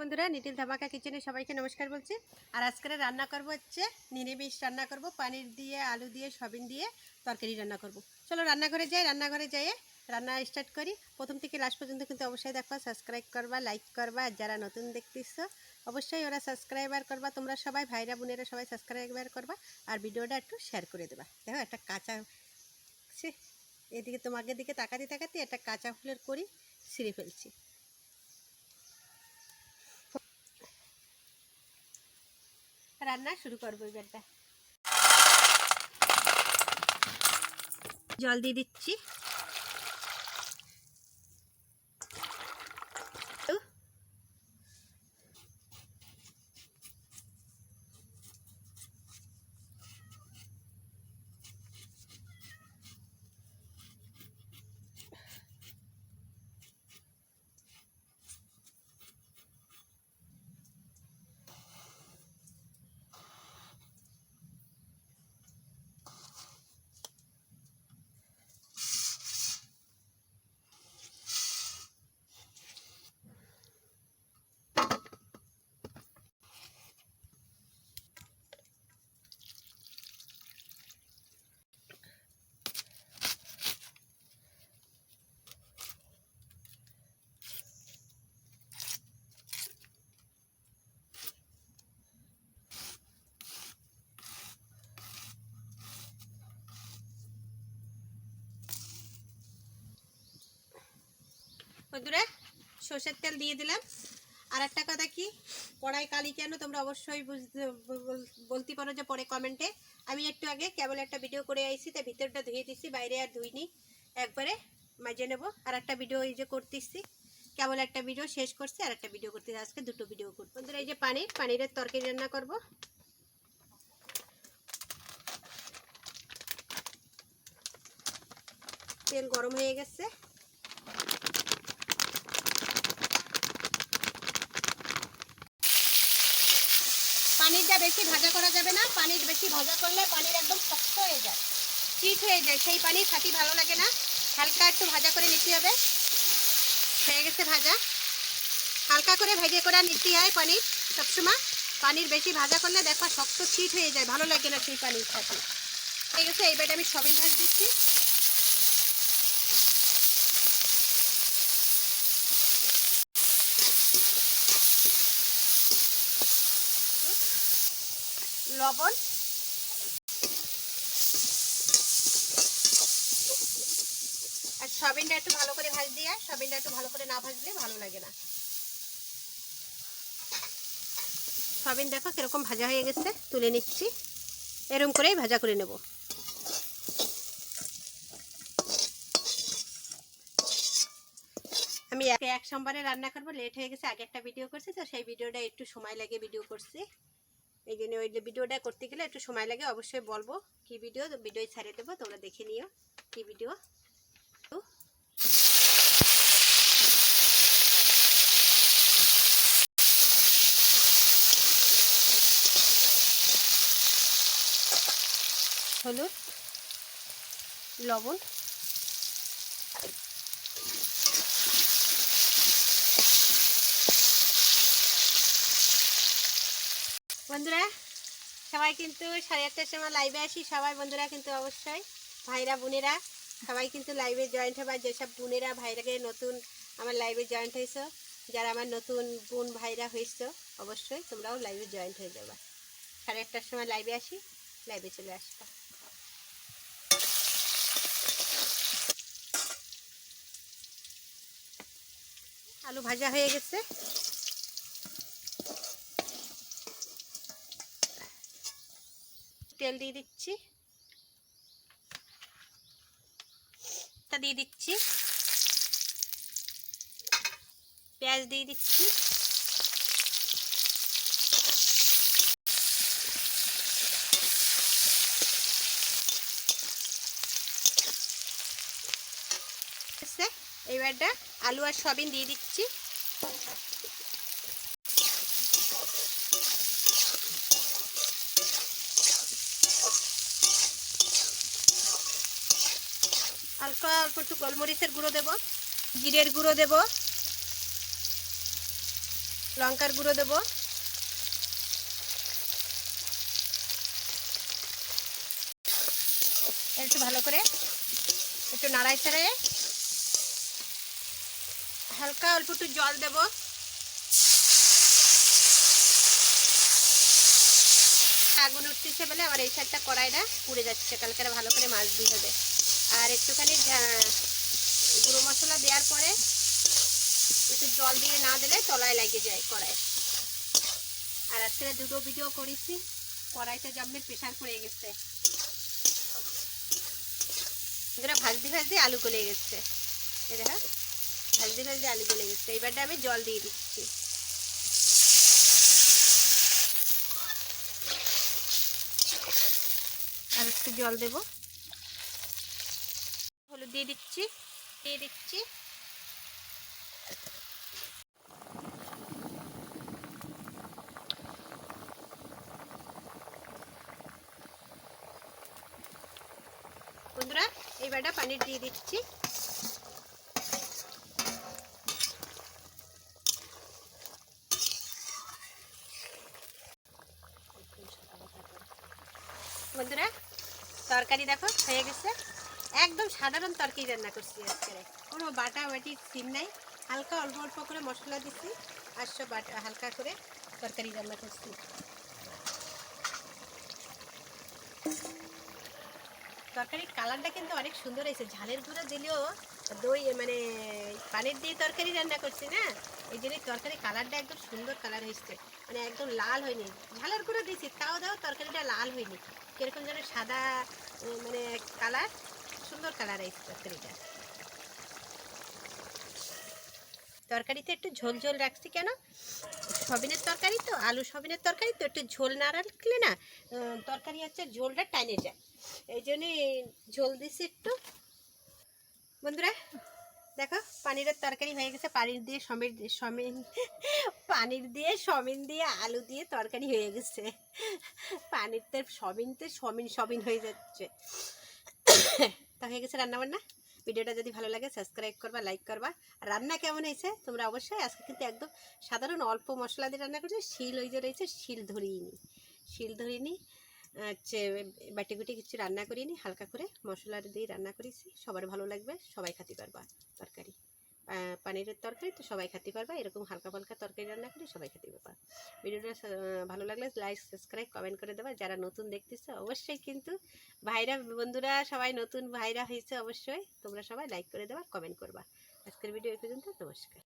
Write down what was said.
বন্ধুরা নিটিল ধামাকা কিচেনে সবাইকে নমস্কার বলছি। আর আজকের রান্না করব হচ্ছে নিরামিষ রান্না করব, পানির দিয়ে, আলু দিয়ে, সবিন দিয়ে, তরকারি রান্না করব। চলো রান্নাঘরে যাই, রান্নাঘরে যাইয়ে রান্না স্টার্ট করি। প্রথম থেকে লাস্ট পর্যন্ত কিন্তু অবশ্যই দেখবা সাবস্ক্রাইব করবা লাইক করবা। আর যারা নতুন দেখতেছ, অবশ্যই ওরা সাবস্ক্রাইবার করবা। তোমরা সবাই, ভাইরা, বোনেরা সবাই সাবস্ক্রাইবার করবা। আর ভিডিওটা একটু শেয়ার করে দেবা। দেখো, একটা কাঁচা সে এদিকে তোমাকে দিকে তাকাতে তাকাতে একটা কাঁচা ফুলের করি ছিঁড়ে ফেলছি। রান্না শুরু করব এবারটা। জল দিয়ে দিচ্ছি। বন্ধুরা, সর্ষের তেল দিয়ে দিলাম। আর একটা কথা কি, কড়াই কালি কেন তোমরা অবশ্যই বুঝতে বল- বলতে পারো যে পরে কমেন্টে আমি একটু আগে কেবল একটা ভিডিও করে আইছি, তাই ভিতরটা ধুয়ে দিচ্ছি বাইরে আর ধুইনি। একবারে মাঝে নেব। আর একটা ভিডিও এই যে করতেছি, কেবল একটা ভিডিও শেষ করছি, আর একটা ভিডিও করতেছি, আজকে দুটো ভিডিও করব। বন্ধুরা, এই যে পানি পানির তরকারি রান্না করব। তেল গরম হয়ে গেছে। পানিরটা বেশি ভাজা করা যাবে না, পানির বেশি ভাজা করলে পানির একদম শক্ত হয়ে যায়, চিট হয়ে যায়। সেই পানি খাঁটি ভালো লাগে না। হালকা একটু ভাজা করে নিতে হবে। হয়ে গেছে ভাজা। হালকা করে ভেজে করে নিতে হয় পানির সবসময়। পানির বেশি ভাজা করলে দেখো শক্ত চিট হয়ে যায়, ভালো লাগে না সেই পানির সাথে হয়ে গেছে, এইবারে আমি সবিন ভাজ দিচ্ছি। লবণ। আর সবিনটা একটু ভালো করে ভাজ দিয়ে সবিনটা একটু ভালো করে না ভাজলে ভালো লাগে না। সবিন দেখো কীরকম ভাজা হয়ে গেছে, তুলে নিচ্ছি। এরকম করেই ভাজা করে নেব। আমি এক সোমবারে রান্না করব, লেট হয়ে গেছে, আগে একটা ভিডিও করছি, তো সেই ভিডিওটা একটু সময় লাগে ভিডিও করছি। এই জন্য ওই ভিডিওটা করতে গেলে একটু সময় লাগে, অবশ্যই বলব কি ভিডিও ভিডিও ছাড়িয়ে দেবো, তোমরা দেখে নিও কি ভিডিও। হলুদ, লবণ। বন্ধুরা, সবাই কিন্তু সাড়ে আটটার সময় লাইভে আসি। সবাই বন্ধুরা কিন্তু অবশ্যই, ভাইরা, বোনেরা, সবাই কিন্তু লাইভে জয়েন্ট হবে। যেসব বোনেরা, ভাইরাকে নতুন আমার লাইভে জয়েন্ট হয়েছো, যারা আমার নতুন বোন, ভাইরা হয়েছো, অবশ্যই তোমরাও লাইভে জয়েন্ট হয়ে যাবা। সাড়ে আটটার সময় লাইভে আসি লাইভে চলে আসবা। আলু ভাজা হয়ে গেছে। তেল দিয়ে দিচ্ছি। তা দিয়ে দিচ্ছি। পেঁয়াজ দিয়ে দিচ্ছি। এইবারটা আলু আর সবিন দিয়ে দিচ্ছি। হালকা অল্প একটু গোলমরিচের গুঁড়ো দেব, জিরের গুঁড়ো দেব, লঙ্কার গুঁড়ো দেবো। একটু ভালো করে একটু নাড়াই ছাড়াই হালকা অল্প একটু জল দেব। আগুন উঠতেছে বলে আমার এই সাইডটা কড়াইটা পুড়ে যাচ্ছে, কালকে ভালো করে মাছ দিয়ে হবে। আর একটুখানি গুঁড়ো মশলা দেওয়ার পরে একটু জল দিয়ে না দিলে তলায় লেগে যায় কড়াই। আর আজকে দুটো ভিডিও করেছি, কড়াইটা জম্মের প্রেশার পড়ে গেছে। এগুলো ভাজতে ভাজতে আলু গলে গেছে। দেখা ভাজতে ভাজতে আলু গলে গেছে। এইবারটা আমি জল দিয়ে দিচ্ছি। আর একটু জল দেব। হলুদ দিয়ে দিচ্ছি দিয়ে দিচ্ছি। বন্ধুরা এইবারটা পানির দিয়ে দিচ্ছি। বন্ধুরা, তরকারি দেখো, হয়ে গেছে। একদম সাধারণ তরকারি রান্না করছি আজকে। কোনো বাটা বাটির সিম নাই। হালকা অল্প অল্প করে মশলা দিচ্ছি আর সব বাটা হালকা করে তরকারি রান্না করছি। তরকারির কালারটা কিন্তু অনেক সুন্দর হয়েছে। ঝালের গুঁড়ো দিলেও দই মানে পানির দিয়ে তরকারি রান্না করছি না? এই জন্য তরকারি কালারটা একদম সুন্দর কালার হয়েছে। মানে একদম লাল হয়নি। ঝালের গুঁড়ো দিয়েছি, তাও দাও তরকারিটা লাল হয়নি। কীরকম যেন সাদা মানে কালার। সুন্দর কালার হয়েছে তরকারিটা তরকারিতে একটু ঝোল ঝোল রাখছি কেন? সবিনের তরকারি তো, আলু সবিনের তরকারি তো, একটু ঝোল না রাখলে না তরকারি হচ্ছে ঝোলটা টাইনে যায়। এই জন্যই ঝোল দিছি একটু। বন্ধুরা, দেখো পানিরের তরকারি হয়ে গেছে, পানির দিয়ে সমির, সমিন, পানির দিয়ে সমিন দিয়ে আলু দিয়ে তরকারি হয়ে গেছে। পানিরতে সমিনতে সমিন সমিন হয়ে যাচ্ছে। তা হয়ে গেছে রান্নাবান্না ভিডিওটা যদি ভালো লাগে সাবস্ক্রাইব করবা লাইক করবা। আর রান্না কেমন হয়েছে? তোমরা অবশ্যই আজকে কিন্তু একদম সাধারণ অল্প মশলা দিয়ে রান্না করছে। শিল ওই যে রয়েছে, শিল ধরিয়ে শিল ধরিয়ে হচ্ছে বাটি গুটি কিছু রান্না করিনি, হালকা করে মশলা দিয়ে রান্না করেছি। সবার ভালো লাগবে, সবাই খেতে পারবা, তরকারি। পানিরের তরকারি, তো সবাই খেতে পারবা। এরকম হালকা ফালকা তরকারি রান্না করে সবাই খেতে পারবা। ভিডিওটা ভালো লাগলে লাইক সাবস্ক্রাইব কমেন্ট করে দেবা। যারা নতুন দেখতেছে, অবশ্যই কিন্তু ভাইরা, বন্ধুরা, সবাই নতুন ভাইরা হয়েছে অবশ্যই। তোমরা সবাই লাইক করে দেবা কমেন্ট করবা। আজকের ভিডিও এই পর্যন্ত, নমস্কার।